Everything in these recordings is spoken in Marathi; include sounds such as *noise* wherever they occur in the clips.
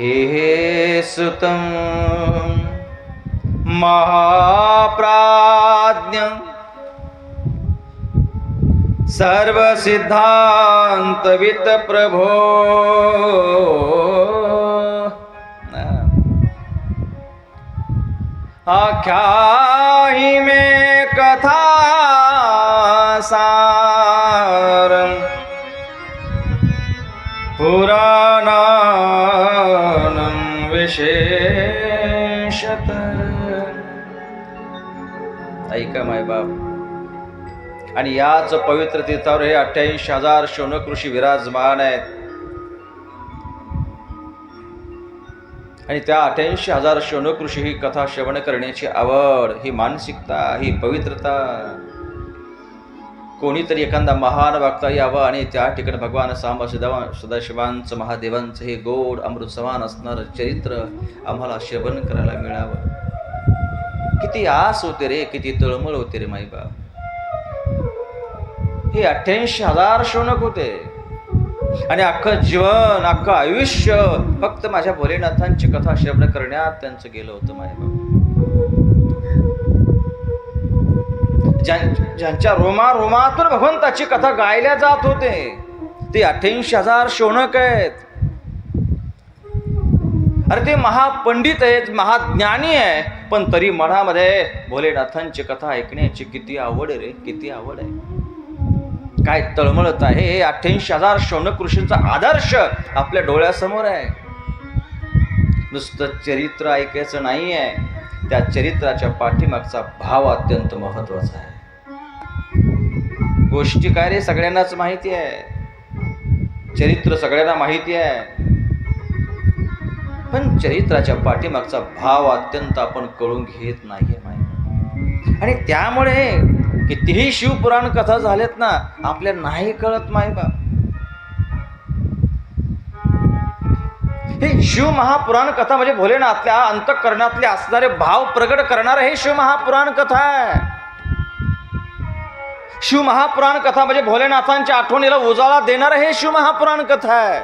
हे सुतं महाप्राज्ञ सर्वसिद्धान्तवित प्रभो। आख्याहि मे कथा सारम् पुराणा विशेषत। ऐका माय बाप. आणि याच पवित्र तीर्थावर हे अठ्ठ्याऐंशी हजार शौनकृषी विराजमान आहेत. आणि त्या अठ्ठ्याऐंशी हजार शौनकृषी ही कथा श्रवण करण्याची आवड ही मानसिकता ही पवित्रता कोणीतरी एखादा महान वक्ता यावं आणि त्या ठिकाणी भगवान सांबा सदा सदाशिवांचं महादेवांचं हे गोड अमृत समान असणारं चरित्र आम्हाला श्रवण करायला मिळावं. किती आस होते रे किती तळमळ होते रे माईबा हे अठ्ठ्याऐंशी हजार शौनक होते. आणि अख्खं जीवन अख्खं आयुष्य फक्त माझ्या भोलेनाथांची कथा श्रवण करण्यात त्यांचं गेलं होतं मायबा ज्यां- ज्यांच्या रोमा रोमातून भगवंताची कथा गायल्या जात होते ते अठ्ठ्याऐंशी हजार शोणक आहेत. अरे ते महापंडित आहेत महाज्ञानी आहे पण तरी मनामध्ये भोलेनाथांची कथा ऐकण्याची किती आवड आहे रे किती आवड आहे. काय तळमळत आहे हे अठ्ठ्याऐंशी हजार शौनक ऋषींचा आदर्श आपल्या डोळ्यासमोर आहे. नुसतं चरित्र ऐकायचं नाही आहे त्या चरित्राच्या पाठीमागचा भाव अत्यंत महत्त्वाचा आहे. गोष्टी काय रे? सगळ्यांनाच माहिती आहे. चरित्र सगळ्यांना माहिती आहे. पण चरित्राच्या पाठीमागचा भाव अत्यंत आपण कळून घेत नाहीये माहिती आणि त्यामुळे कितीही शिवपुराण कथा झाल्यात ना आपल्या नाही कळत माय बा हे शिव महापुराण कथा म्हणजे भोलेनाथल्या अंतकरणातले असणारे भाव प्रगट करणारं हे शिव महापुराण कथा आहे. शिव महापुराण कथा म्हणजे भोलेनाथांच्या आठवणीला उजाळा देणार हे शिव महापुराण कथा आहे.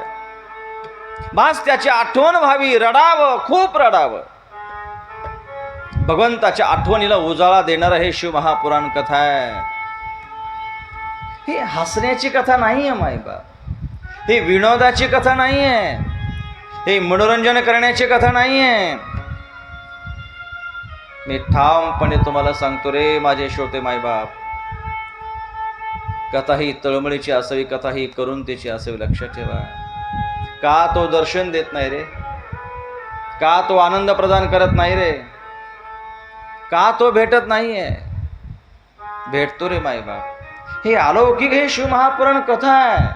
बास त्याची आठवण व्हावी रडावं खूप रडावं. भगवंताच्या आठवणीला उजाळा देणार हे शिव महापुराण कथा आहे. ही हसण्याची कथा नाही आहे मायबा ही विनोदाची कथा नाही आहे हे मनोरंजन करण्याची कथा नाही आहे मी ठामपणे तुम्हाला सांगतो रे माझे श्रोते मायबाप कथा ही तळमळीची असावी कथा ही करुणतेची असावी लक्षात ठेवा. का तो दर्शन देत नाही रे? का तो आनंद प्रदान करत नाही रे? का तो भेटत नाहीये? भेटतो रे मायबाप हे अलौकिक हे शिव महापुराण कथा आहे.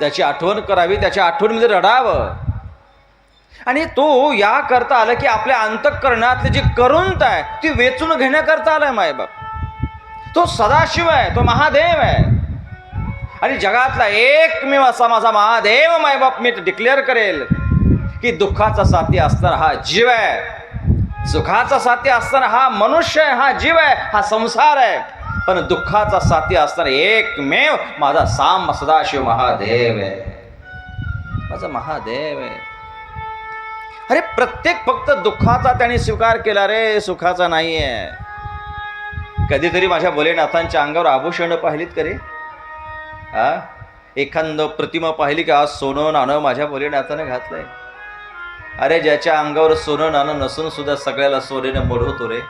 त्याची आठवण करावी त्याच्या आठवणीमध्ये रडावं. आणि तो या करता आलं की आपल्या अंतःकरणातली जी करुणता आहे ती वेचून घेण्याकरता आलाय मायबाप. तो सदाशिव आहे तो महादेव आहे. आणि जगातला एकमेव असा माझा महादेव मायबाप मी डिक्लेअर करेल की दुःखाचा साथी असणारा हा जीव आहे. सुखाचा साथी असणारा हा मनुष्य आहे हा जीव आहे हा संसार आहे. पण दुःखाचा साथी असणारा एकमेव माझा साम सदाशिव महादेव आहे. माझा महादेव आहे. अरे प्रत्येक फक्त दुःखाचा त्याने स्वीकार केला रे सुखाचा नाही आहे कधीतरी माझ्या भोलेनाथांच्या अंगावर आभूषण पाहिलीत का रे? हा? एखादं प्रतिमा पाहिली का? आज सोनं नाणं माझ्या भोलेनाथानं घातलंय. अरे ज्याच्या अंगावर सोनं नाणं नसून सुद्धा सगळ्याला सोनेनं मोडवतो रे.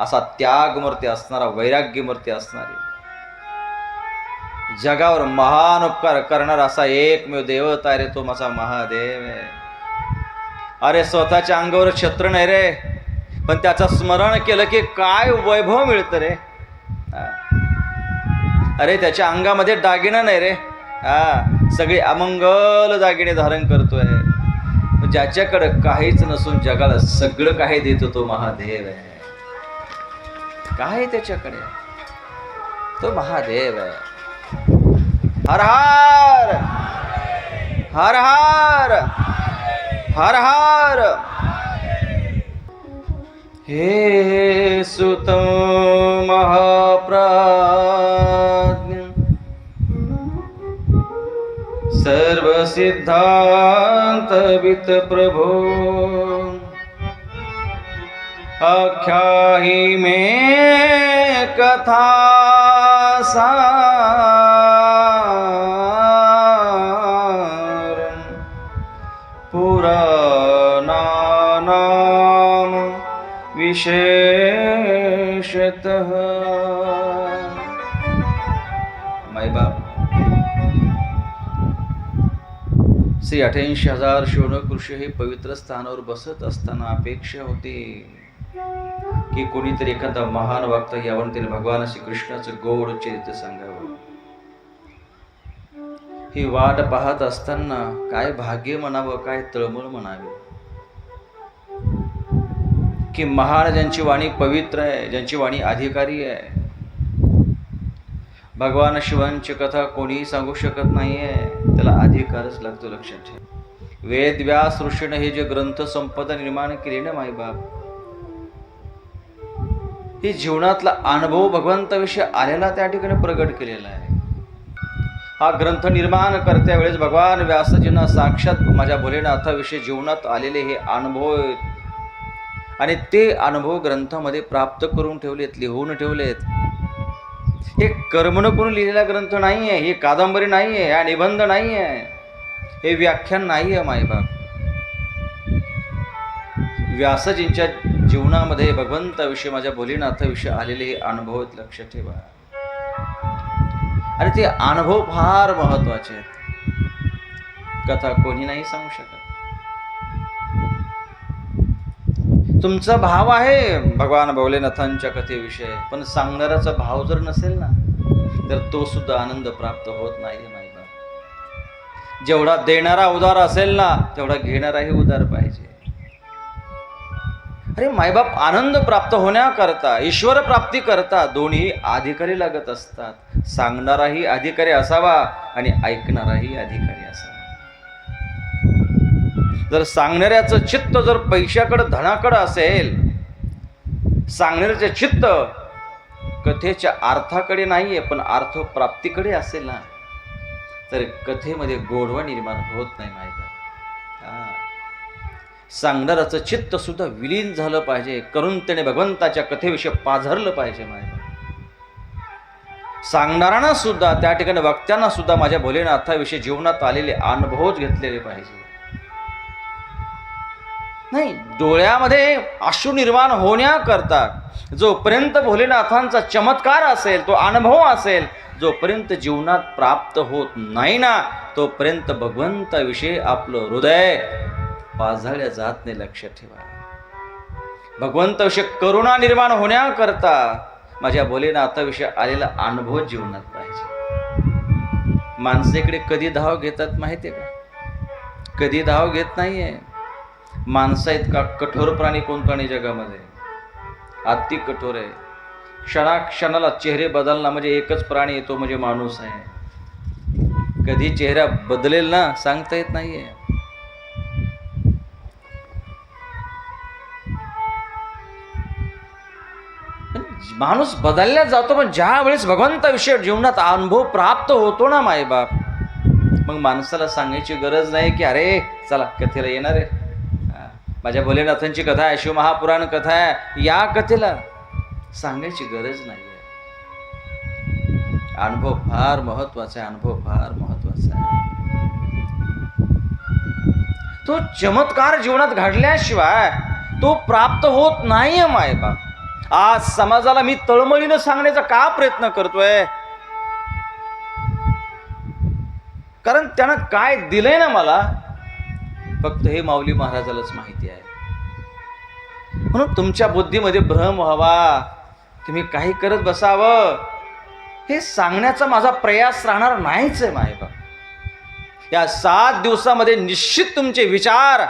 असा त्यागमूर्ती असणारा वैराग्यमूर्ती असणारी. जगावर महान उपकार करणारा असा एकमेव देवता रे तो माझा महादेव आहे. अरे स्वतःच्या अंगावर छत्र नाही रे. पण त्याचं स्मरण केलं की काय वैभव मिळतं रे. अरे त्याच्या अंगामध्ये दागिना नाही रे. हा. सगळे अमंगल दागिने धारण करतोय. पण ज्याच्याकडं काहीच नसून जगाला सगळं काही देतो तो महादेव आहे. काय त्याच्याकडे? तो महादेव आहे. हर हर! हर हर! हर हर। हे सुत महाप्राज्ञ। सर्व सिद्धांत वित प्रभो। आख्याही में कथा सार। विशेषतः। मायबाप श्री अठ्याऐंशी हजार शोणकृष हे पवित्र स्थानावर बसत असताना अपेक्षा होती की कोणीतरी एखादा महान वक्ता यावर त्याने भगवान श्रीकृष्णाचं गोड चरित्र सांगावं. ही वाट पाहत असताना काय भाग्य म्हणावं काय तळमळ म्हणावी? की महान ज्यांची वाणी पवित्र आहे ज्यांची वाणी अधिकारी आहे. भगवान शिवांची कथा कोणीही सांगू शकत नाही आहे त्याला अधिकारच लागतो लक्षात ठेव. वेद व्यास ऋषीनं हे जे ग्रंथ संपदा निर्माण केले ना माईबाप ही जीवनातला अनुभव भगवंताविषयी आलेला त्या ठिकाणी प्रगट केलेला आहे. हा ग्रंथ निर्माण करत्या वेळेस भगवान व्यासजींना साक्षात माझ्या भोलेनाथाविषयी जीवनात आलेले हे अनुभव आणि ते अनुभव ग्रंथामध्ये प्राप्त करून ठेवलेत लिहून ठेवलेत. हे कर्मण करून लिहिलेला ग्रंथ नाही आहे ही कादंबरी नाही आहे हा निबंध नाही आहे हे व्याख्यान नाही आहे मायबाप व्यासजींच्या जीवनामध्ये भगवंताविषयी माझ्या भोलेनाथाविषयी आलेले हे अनुभव लक्ष लक्षात ठेवा. आणि ते अनुभव फार महत्त्वाचे आहेत. कथा कोणी नाही सांगू शकत. तुमचा भाव आहे भगवान भोलेनाथांच्या कथेविषयी पण सांगणाऱ्याचा भाव जर नसेल ना तर तो सुद्धा आनंद प्राप्त होत नाही मायबाप जेवढा देणारा उदार असेल ना तेवढा घेणाराही उदार पाहिजे. अरे मायबाप आनंद प्राप्त होण्याकरता ईश्वर प्राप्ती करता दोन्ही अधिकारी लागत असतात. सांगणाराही अधिकारी असावा आणि ऐकणाराही अधिकारी असावा. जर सांगणाऱ्याचं चित्त जर पैशाकडं धनाकडं असेल सांगणाऱ्याचे चित्त कथेच्या अर्थाकडे नाहीये पण अर्थ प्राप्तीकडे असेल ना तर कथेमध्ये गोडवा निर्माण होत नाही माहीत सांगणाराचं चित्त सुद्धा विलीन झालं पाहिजे करून त्याने भगवंताच्या कथेविषयी पाझरलं पाहिजे माहिती सांगणाऱ्यांना सुद्धा त्या ठिकाणी वक्त्यांना सुद्धा माझ्या भोलेनाथाविषयी जीवनात आलेले अनुभवच घेतलेले पाहिजे. नाही. डोळ्यामध्ये अश्रू निर्माण होण्याकरता जोपर्यंत भोलेनाथांचा चमत्कार असेल तो अनुभव असेल जोपर्यंत जीवनात प्राप्त होत नाही ना तोपर्यंत भगवंताविषयी आपलं हृदय पाझळल्या जात नाही लक्षात ठेवा. भगवंताविषयी करुणा निर्माण होण्याकरता माझ्या भोलेनाथाविषयी आलेला अनुभव जीवनात पाहिजे. माणसेकडे कधी धाव घेतात माहितीये का? कधी धाव घेत नाहीये. माणसा इतका कठोर प्राणी कोणता नाही जगामध्ये? अति कठोर आहे. क्षणाक्षणाला चेहरे बदलणं म्हणजे एकच प्राणी येतो म्हणजे माणूस आहे. कधी चेहरा बदलेल ना सांगता येत नाहीये. माणूस बदलल्या जातो पण ज्या वेळेस भगवंताविषयी जीवनात अनुभव प्राप्त होतो ना मायबाप मग माणसाला सांगायची गरज नाही की अरे चला कथेला येणार आहे. माझ्या भोलेनाथांची कथा आहे शिवमहापुराण कथा आहे. या कथेला सांगायची गरज नाही आहे अनुभव फार महत्त्वाचा आहे अनुभव फार महत्त्वाचा आहे. तो चमत्कार जीवनात घडल्याशिवाय तो प्राप्त होत नाहीये मायबाप आज समाजाला मी तळमळीनं सांगण्याचा का प्रयत्न करतोय? कारण त्यानं काय दिलंय ना मला? फक्त हे माऊली महाराजालाच माहिती आहे. म्हणून तुमच्या बुद्धीमध्ये भ्रम व्हावा तुम्ही काही करत बसावं हे सांगण्याचा माझा प्रयास राहणार नाहीच आहे मायबाप या सात दिवसामध्ये निश्चित तुमचे विचार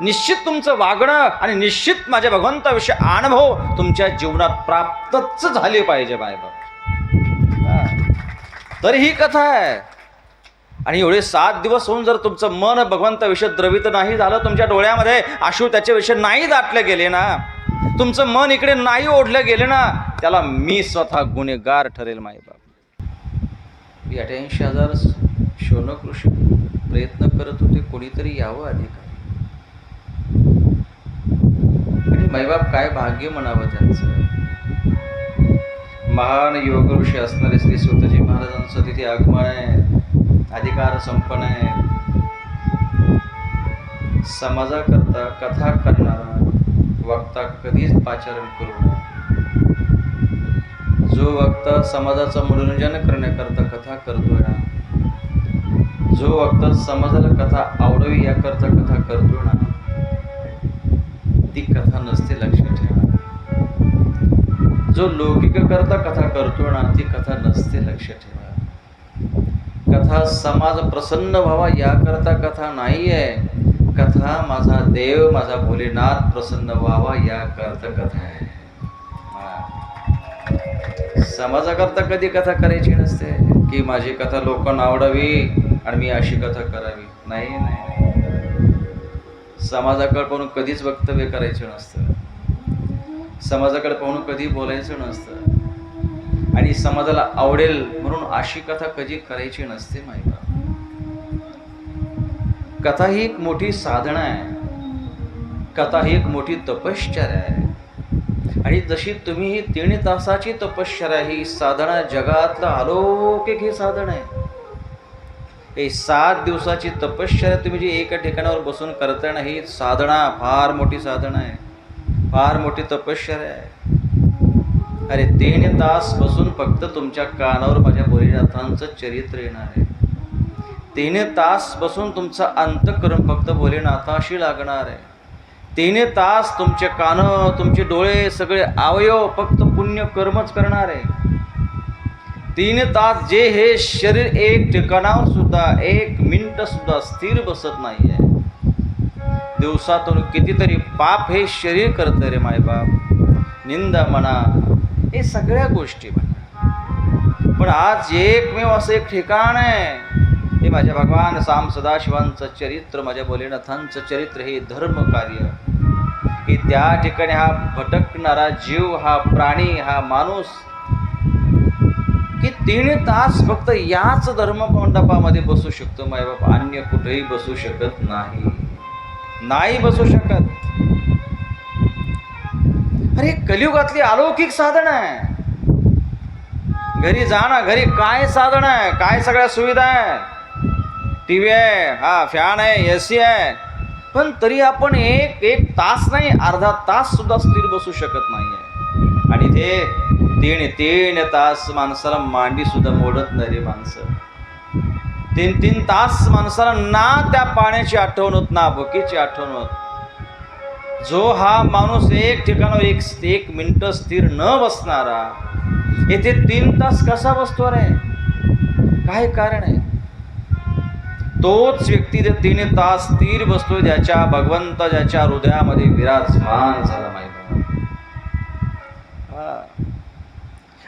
निश्चित तुमचं वागणं आणि निश्चित माझ्या भगवंताविषयी अनुभव तुमच्या जीवनात प्राप्तच झाले पाहिजे मायबाप हा. तर ही कथा आहे. आणि एवढे सात दिवस होऊन जर तुमचं मन भगवंताविषयी द्रवित नाही झालं तुमच्या डोळ्यामध्ये आशू त्याच्याविषयी नाही दाटले गेले ना तुमचं मन इकडे नाही ओढलं गेले ना त्याला मी स्वतः गुन्हेगार ठरेल मायबाप अठ्याऐंशी हजार शोनकृषी प्रयत्न करत होते कोणीतरी यावं अधिकारी. आणि माईबाप काय भाग्य म्हणावं त्यांचं? महान योग ऋषी असणारे श्री स्वतःजी महाराजांचं तिथे आगमन आहे. अधिकार संपन्न आहे. समाजाकरता कथा करणारा वक्ता कधीच पाचारण करू नये. जो वक्ता समाजाचं मनोरंजन करण्याकरता कथा करतोय ना जो वक्ता समाजाला कथा आवडावी याकरता कथा करतोय ना ती कथा नसते लक्षात ठेवा. जो लौकिक करता कथा करतोय ना ती कथा नसते लक्षात ठेवा. कथा समाज प्रसन्न व्हावा याकरता कथा नाही आहे. कथा माझा देव माझा भोलेनाथ प्रसन्न व्हावा याकरता कथा आहे. हा. समाजाकरता कधी कथा करायची नसते. की माझी कथा लोकांना आवडावी आणि मी अशी कथा करावी. नाही नाही. नाही. समाजाकडे पाहून कधीच वक्तव्य करायचं नसतं. समाजाकडे पाहून कधी बोलायचं नसतं. आणि समाजाला आवडेल म्हणून अशी कथा कधी करायची नसते माहिती कथा ही एक मोठी साधना आहे. कथा ही एक मोठी तपश्चर्या आहे. आणि जशी तुम्ही ही तीन तासाची तपश्चर्या ही साधना जगातलं अलौकिक हे साधन आहे. हे सात दिवसाची तपश्चर्या तुम्ही जी एका ठिकाणावर बसून करताय ना ही साधना फार मोठी साधना आहे. फार मोठी तपश्चर्या आहे. अरे तीन तास बसून फक्त तुमच्या कानावर माझ्या भोलेनाथांचं चरित्र येणार आहे. तीन तास बसून तुमचा अंतकरण फक्त भोलेनाथाशी लागणार आहे. तीन तास तुमचे कान तुमचे डोळे सगळे अवयव फक्त पुण्य कर्मच करणार आहे. तीन तास जे हे शरीर एक ठिकाणावर सुद्धा एक मिनिट सुद्धा स्थिर बसत नाही आहे दिवसातून कितीतरी पाप हे शरीर करतं रे मायबाप. निंदा म्हणा हे सगळ्या गोष्टी म्हणा पण आज एकमेव असं एक ठिकाण आहे. हे माझ्या भगवान साम सदाशिवांचं चरित्र माझ्या भोलेनाथांचं चरित्र हे धर्म कार्य की त्या ठिकाणी हा भटकणारा जीव हा प्राणी हा माणूस की तीन तास फक्त याच धर्म मंडपामध्ये बसू शकतो मायबाप. अन्य कुठेही बसू शकत नाही. नाही बसू शकत. अरे कलियुगातली अलौकिक साधन आहे. घरी जा ना घरी काय साधन आहे? काय सगळ्या सुविधा आहे? टी व्ही आहे हा फॅन आहे ए सी आहे. पण तरी आपण एक एक तास नाही अर्धा तास सुद्धा स्थिर बसू शकत नाही आहे आणि ते तीन तीन तास माणसाला मांडी सुद्धा मोडत नाही रे माणसं. तीन तीन तास माणसाला ना त्या पाण्याची आठवण होत ना भुकेची आठवण होत. जो हा माणूस एक ठिकाणावर एक एक मिनिट स्थिर न बसणारा येथे तीन तास कसा बसतो रे? काय कारण आहे? तोच व्यक्ती जे तीन तास स्थिर बसतो ज्याच्या भगवंत ज्याच्या हृदयामध्ये विराजमान झाला माहिती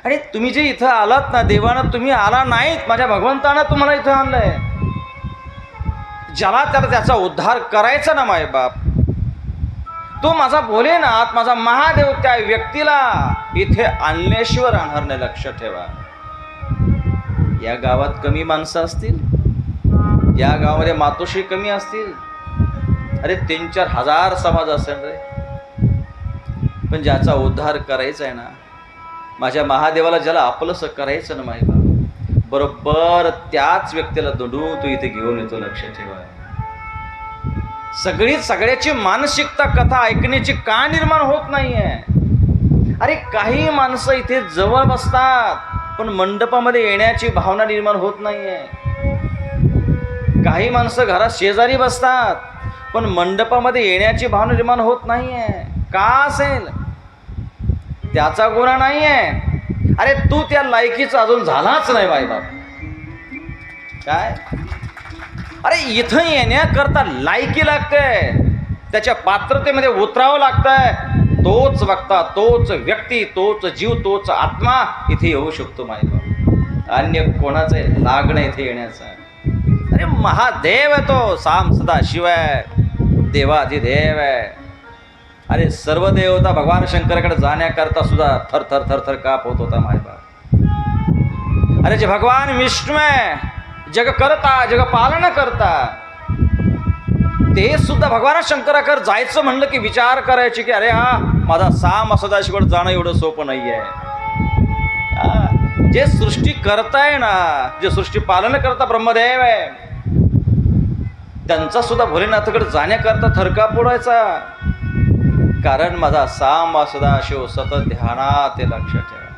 आणि तुम्ही जे इथं आलात ना देवानं तुम्ही आला नाहीत. माझ्या भगवंतानं तुम्हाला इथं आणलंय. ज्याला त्याला त्याचा उद्धार करायचा ना माय बाप तो माझा भोलेनाथ माझा महादेव त्या व्यक्तीला इथे आणल्याशिवाय राहणार नाही लक्षात ठेवा. या गावात कमी माणसं असतील या गावामध्ये मातोश्री कमी असतील. अरे तीन चार हजार समाज असेल रे. पण ज्याचा उद्धार करायचा आहे ना माझ्या महादेवाला ज्याला आपलंसं करायचं ना माहिती बरोबर त्याच व्यक्तीला दडून तू इथे घेऊन येतो लक्षात ठेवा. सगळी सगळ्याची मानसिकता कथा ऐकण्याची का निर्माण होत नाहीये? अरे काही माणसं इथे जवळ बसतात पण मंडपामध्ये येण्याची भावना निर्माण होत नाहीये. काही माणसं घरात शेजारी बसतात पण मंडपामध्ये येण्याची भावना निर्माण होत नाहीये. का असेल? त्याचा गुन्हा नाहीये. अरे तू त्या लायकीचा अजून झालाच नाही बाई बाप काय? अरे इथं येण्याकरता लायकी लागतंय. त्याच्या पात्रतेमध्ये उतरावं लागतंय. तोच वक्ता तोच व्यक्ती तोच जीव तोच आत्मा इथे येऊ शकतो माय अन्य कोणाचं लागणं इथे येण्याचं. अरे महादेव आहे तो साम सदा शिव आहे. देवाधिदेव आहे. अरे सर्व देवता भगवान शंकराकडे जाण्याकरता सुद्धा थर थर थर थर काप होत होता माय अरे जे भगवान विष्णू आहे जग करता जग पालन करता. ते सुद्धा भगवान शंकराकर जायचं म्हणलं की विचार करायचे की अरे हा माझा साम सदाशिवड जाणं एवढं सोपं नाही आहे हा, जे सृष्टी करताय ना जे सृष्टी पालन करता ब्रह्मदेव आहे त्यांचा सुद्धा भोलेनाथकडे जाण्याकरता थरका पोडायचा कारण माझा साम सदाशिव सतत ध्यानात ते लक्षात ठेवा.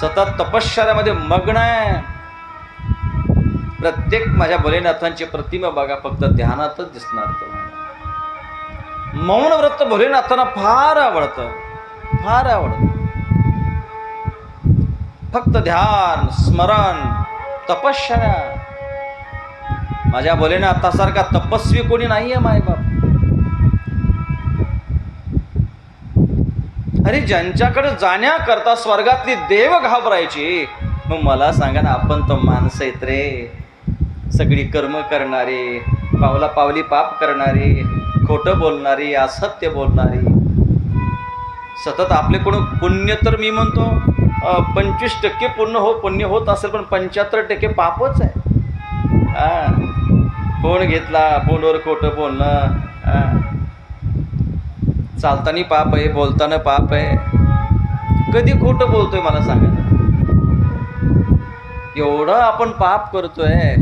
सतत तपश्चर्यामध्ये मग्न आहे. प्रत्येक माझ्या भोलेनाथांची प्रतिमा बघा फक्त ध्यानातच दिसणार तुम्हाला. मौन व्रत भोलेनाथांना फार आवडतं. फार आवडतं. फक्त ध्यान स्मरण तपश्चर्या. माझ्या भोलेनाथासारखा तपस्वी कोणी नाहीये मायबाप. अरे ज्यांच्याकडे जाण्याकरता स्वर्गातली देव घाबरायची मग मला सांगा ना आपण तर माणसं आहेत रे. सगळी कर्म करणारे पावला पावली पाप करणारे खोटं बोलणारी असत्य बोलणारी. सतत आपले कोण पुण्य तर मी म्हणतो पंचवीस टक्के पुण्य हो पुण्य होत असेल पण पंच्याहत्तर टक्के पापच आहे. हा. फोन घेतला? फोनवर खोटं बोलणं. चालताना पाप आहे बोलताना पाप आहे. कधी खोटं बोलतोय मला सांगा एवढं आपण पाप करतोय.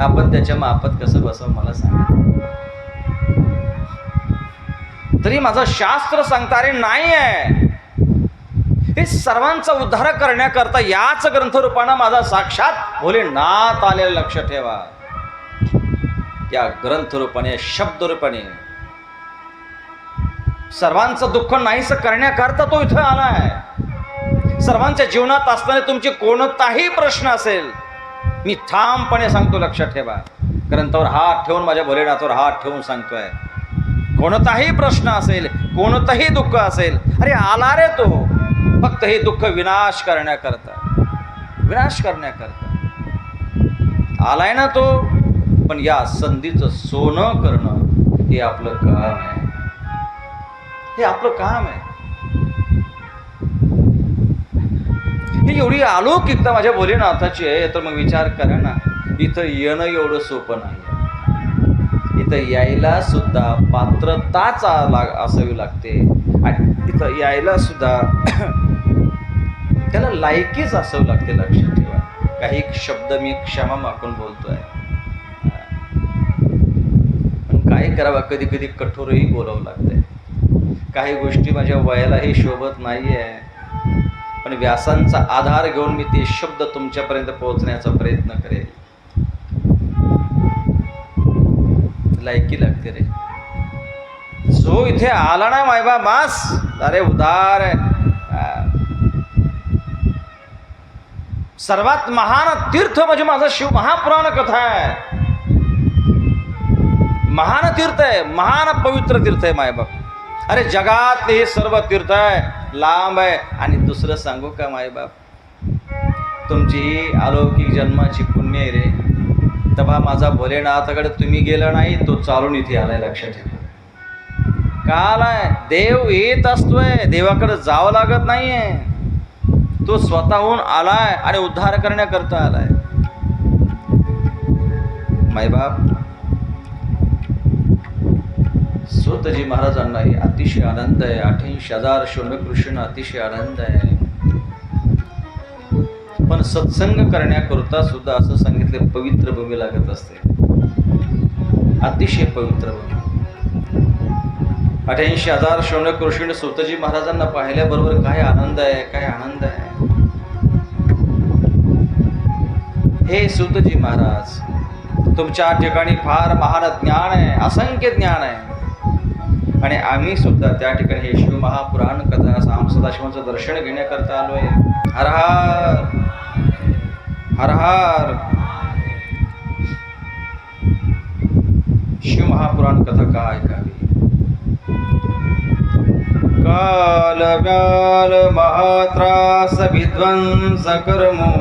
आपण त्याच्या माफत कसं बसव मला सांगा. तरी माझं शास्त्र सांगता अरे नाही आहे हे सर्वांचा उद्धार करण्याकरता याच ग्रंथरूपानं माझा साक्षात भोलेनाथ आलेलं लक्ष ठेवा. या ग्रंथरूपाने शब्दरूपाने. सर्वांचं दुःख नाहीसं करण्याकरता तो इथं आलाय. सर्वांच्या जीवनात असताना तुमचे कोणताही प्रश्न असेल मी ठामपणे सांगतो लक्षात ठेवा. ग्रंथावर हात ठेवून माझ्या भोलेनाथावर हात ठेवून सांगतोय. कोणताही प्रश्न असेल कोणतंही दुःख असेल अरे आला रे तो. फक्त हे दुःख विनाश करण्याकरता. विनाश करण्याकरता. आलाय ना तो पण या संधीचं सोनं करणं हे आपलं काम आहे. हे आपलं काम आहे. ही एवढी अलौकिकता माझ्या भोलेनाथाची आहे तर मग विचार करा ना इथं येणं एवढं सोपं नाही इथं यायला सुद्धा पात्रताच लाग असावी लागते. आणि इथं यायला सुद्धा *clears throat* त्याला लायकीच असावं लागते लक्षात ठेवा. काही शब्द मी क्षमा मागून बोलतोय. पण काय करावा कधी कधी कठोरही बोलावं लागतंय. काही गोष्टी माझ्या वयालाही शोभत नाही आहे पण व्यासांचा आधार घेऊन मी ते शब्द तुमच्यापर्यंत पोहोचण्याचा प्रयत्न करेल. लायकी लागते रे. जो इथे आला ना मायबा मास अरे उदार सर्वात महान तीर्थ म्हणजे माझा शिव महापुराण कथा आहे. महान तीर्थ आहे महान पवित्र तीर्थ आहे मायबाप अरे जगात हे सर्व तीर्थ आहे. लांब आहे. आणि दुसरं सांगू का मायबाप तुमची ही अलौकिक जन्माची पुण्य आहे रे. तबा माझा भोलेनाथाकडे तुम्ही गेला नाही तो चालून इथे आलाय लक्षात ठेवा. का आलाय देव येत असतोय. देवाकडे जावं लागत नाहीये. तो स्वतःहून आलाय आणि उद्धार करण्याकरता आलाय. मायबाप स्वतजी महाराजांनाही अतिशय आनंद आहे. अठ्ठ्याऐंशी हजार शून्यकृष्ण अतिशय आनंद आहे. पण सत्संग करण्याकरता सुद्धा असं सांगितले पवित्र भूमी लागत असते. अतिशय पवित्र भूमी. अठ्याऐंशी हजार शून्यकृष्ण स्वतजी महाराजांना पाहिल्याबरोबर काय आनंद आहे काय आनंद आहे? हे सुतजी महाराज तुमच्या ठिकाणी फार महान ज्ञान आहे असंख्य ज्ञान आहे. आणि आम्ही सुद्धा त्या ठिकाणी हे शिव महापुराण कथा साम सदाशिवांचं दर्शन घेण्याकरता आलोय. आहे हरहार हरहार हर. शिव महापुराण कथा का ऐकावी? काल व्याल महात्रास विध्वंस कर्मोत्तमन्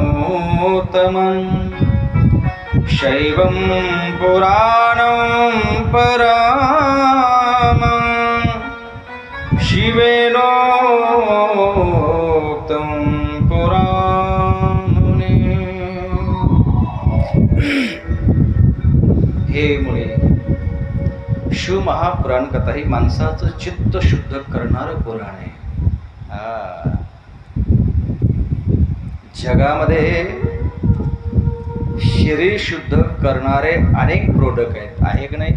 शैवं पुराणं परा शिवेनोक्तं पुराणे हे मुळे शिवमहापुराण कथा ही माणसाचं चित्त शुद्ध करणारं पुराण आहे. हा. जगामध्ये शरीर शुद्ध करणारे अनेक प्रोडक्ट आहेत. आहे की नाही?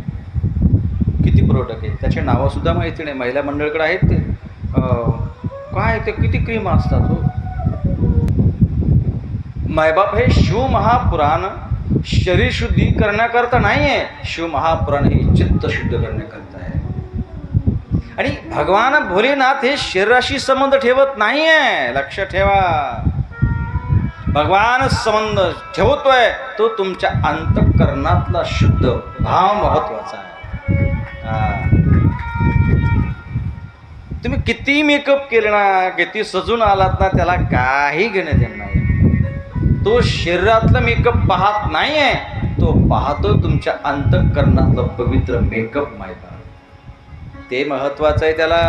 किती प्रोडक्ट आहेत? त्याचे नावं सुद्धा माहिती नाही. महिला मंडळकडे आहेत ते. काय ते किती क्रीम असतात हो? मायबाप हे शिवमहापुराण शरीर शुद्धी करण्याकरता नाही आहे शिवमहापुराण हे चित्त शुद्ध करण्याकरता आहे. आणि भगवान भोलेनाथ हे शरीराशी संबंध ठेवत नाही आहे लक्ष ठेवा. भगवान संबंध ठेवतोय तो तुमच्या अंतकरणातला शुद्ध भाव महत्त्वाचा आहे हा. तुम्ही किती मेकअप केले ना किती सजून आलात ना त्याला काही घेणं देणं नाही. तो शरीरातलं मेकअप पाहत नाही आहे तो पाहतो तुमच्या अंतकरणातलं पवित्र मेकअप माहिती ते महत्वाचं आहे त्याला.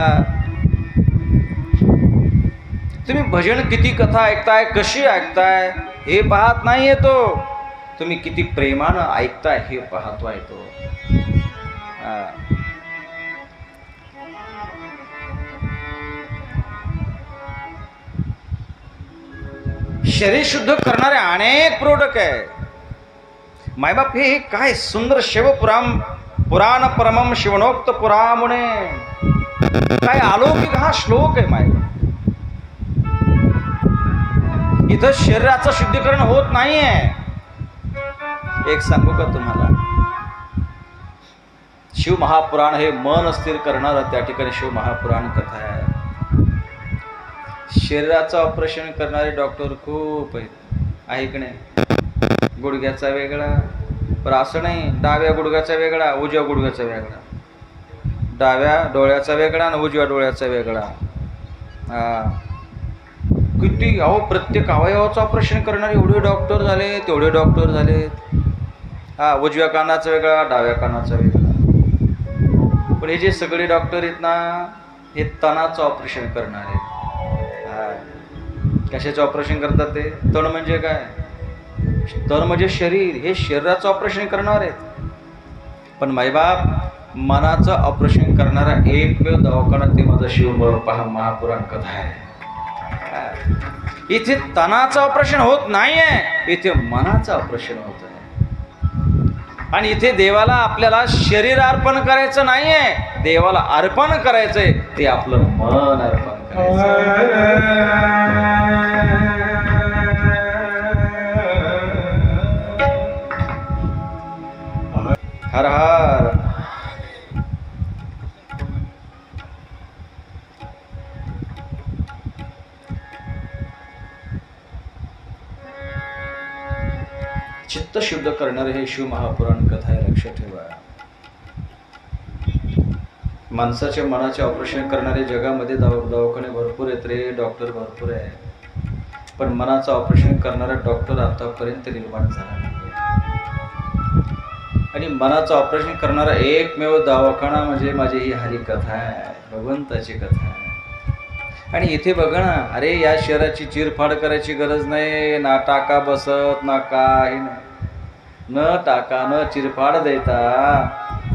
तुम्ही भजन किती कथा ऐकताय कशी ऐकताय हे पाहत नाही तो. तुम्ही किती प्रेमानं ऐकताय हे पाहतो आहे तो शरीर शुद्ध करणारे अनेक प्रोडक्ट आहे मायबाप हे काय सुंदर शिवपुराम पुराण परमम शिवनोक्त पुरामुने. काय अलौकिक हा श्लोक आहे मायबाप. इथं शरीराचं शुद्धीकरण होत नाहीये. एक सांगू का तुम्हाला? शिव महापुराण हे मन स्थिर करणारं त्या ठिकाणी शिव महापुराण कथा आहे. शरीराचं ऑपरेशन करणारे डॉक्टर खूप आहेत. आहे की नाही? गुडघ्याचा वेगळा पण असं नाही डाव्या गुडघ्याचा वेगळा उजव्या गुडघ्याचा वेगळा. डाव्या डोळ्याचा वेगळा आणि उजव्या डोळ्याचा वेगळा. हां. किती अहो प्रत्येक अवयवाचं ऑपरेशन करणारे एवढे डॉक्टर झाले तेवढे डॉक्टर झालेत. हा उजव्या कानाचा वेगळा डाव्या कानाचा वेगळा. पण हे जे सगळे डॉक्टर आहेत ना हे तणाचं ऑपरेशन करणार आहेत. कशाचं ऑपरेशन करतात ते? तण म्हणजे काय? तण म्हणजे शरीर. हे शरीराचं ऑपरेशन करणार आहेत. पण माईबाप मनाचं ऑपरेशन करणारा एकमेव दवाखाना ते माझा शिव पहा महापुराण कथा आहे. इथे तणाचं ऑपरेशन होत नाहीये. इथे मनाचं ऑपरेशन होत आहे. आणि इथे देवाला आपल्याला शरीर अर्पण करायचं नाहीये. देवाला अर्पण करायचंय. ते आपलं मन अर्पण हर हर। चित्त शुद्ध करणारे हे शिव महापुराण कथा आहे लक्ष ठेवा. माणसाच्या मनाचे ऑपरेशन करणारे जगामध्ये दवा दवाखाने भरपूर आहेत रे डॉक्टर भरपूर आहे पण मनाचं ऑपरेशन करणारा डॉक्टर आतापर्यंत निर्माण झाला नाही आणि मनाचं ऑपरेशन करणारा एकमेव दवाखाना म्हणजे माझी ही हरी कथा आहे भगवंताची कथा आहे. आणि इथे बघा ना अरे या शहराची चिरफाड करायची गरज नाही ना टाका बसत ना काही न टाका न चिरफाड देता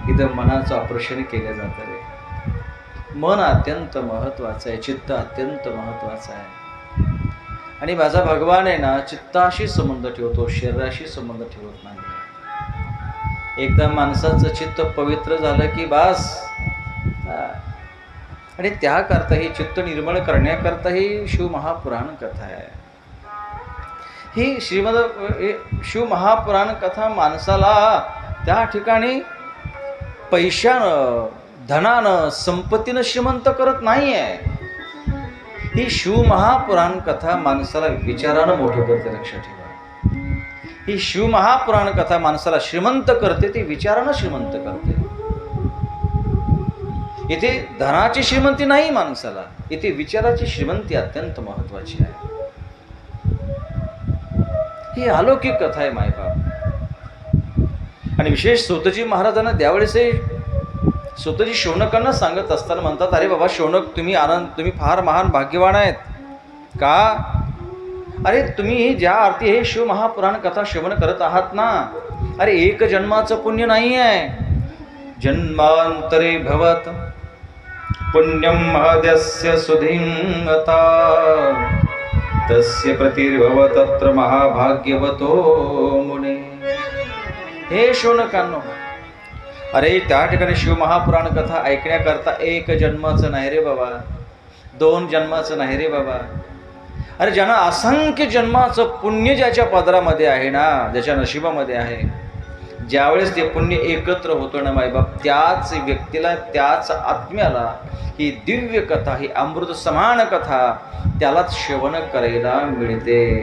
इथं मनाचं ऑपरेशन केलं जातं रे. मन अत्यंत महत्वाचं आहे. चित्त अत्यंत महत्वाचं आहे. आणि माझा भगवान आहे ना चित्ताशी संबंध ठेवतो शरीराशी संबंध ठेवत नाही. एकदा माणसाचं चित्त पवित्र झालं की बास. आणि त्याकरता ही चित्त निर्मळ करण्याकरता ही शिव महापुराण कथा आहे. ही श्रीमद हे शिव महापुराण कथा माणसाला त्या ठिकाणी पैशानं धनानं संपत्तीनं श्रीमंत करत नाही आहे ही शिव महापुराण कथा माणसाला विचारानं मोठं करते लक्षात ठेवा. ही शिव महापुराण कथा माणसाला श्रीमंत करते ती विचारानं श्रीमंत करते. इथे धनाची श्रीमंती नाही माणसाला इथे विचाराची श्रीमंती अत्यंत महत्वाची आहे. ही अलौकिक कथा आहे मायबाप. आणि विशेष सोतजी महाराजांना त्यावेळेस हे स्वतःची शौनकांना सांगत असताना म्हणतात अरे बाबा शौनक तुम्ही आनंद तुम्ही फार महान भाग्यवान आहेत. का? अरे तुम्ही ज्या अर्थी हे शिव महापुराण कथा श्रवण करत आहात ना. अरे एक जन्माचं पुण्य नाही आहे जन्मांतरे भवत पुण्यम महदस्य सुधीमता तस्य प्रतिर्भव तत्र महाभाग्यवतो मुने. हे शोनकांनो अरे त्या ठिकाणी शिवमहापुराण कथा ऐकण्याकरता एक जन्माचं नाही रे बाबा. दोन जन्माचं नाही रे बाबा. अरे ज्यानं असंख्य जन्माचं पुण्य ज्याच्या पदरामध्ये आहे ना ज्याच्या नशिबामध्ये आहे ज्यावेळेस ते पुण्य एकत्र होतं ना माईबाप त्याच व्यक्तीला त्याच आत्म्याला ही दिव्य कथा ही अमृत समान कथा त्यालाच श्रवण करायला मिळते.